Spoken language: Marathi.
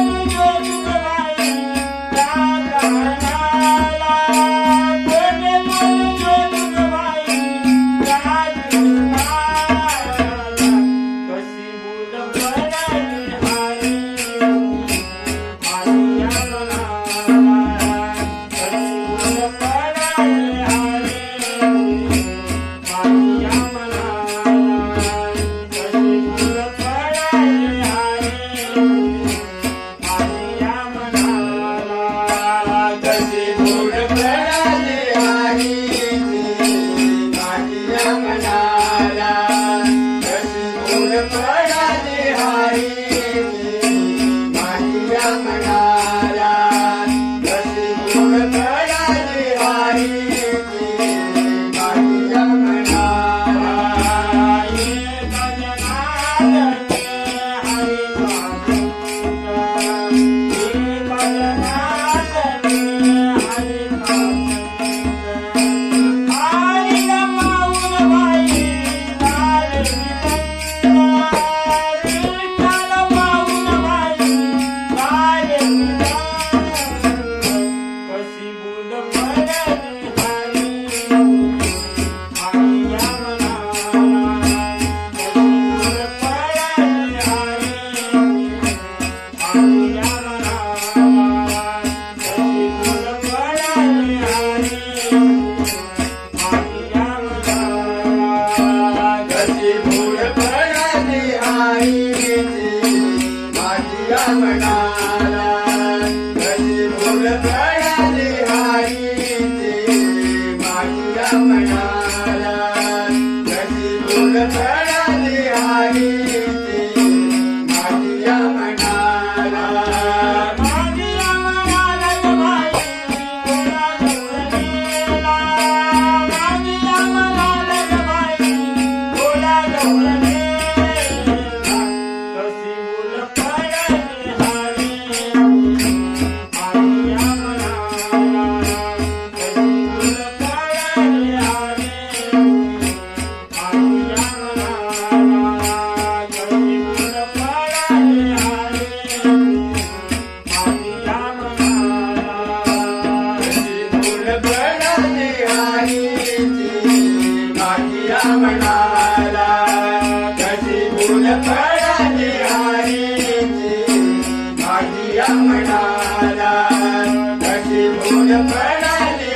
Thank you. आई यमनाला कशी मूल प्रणाली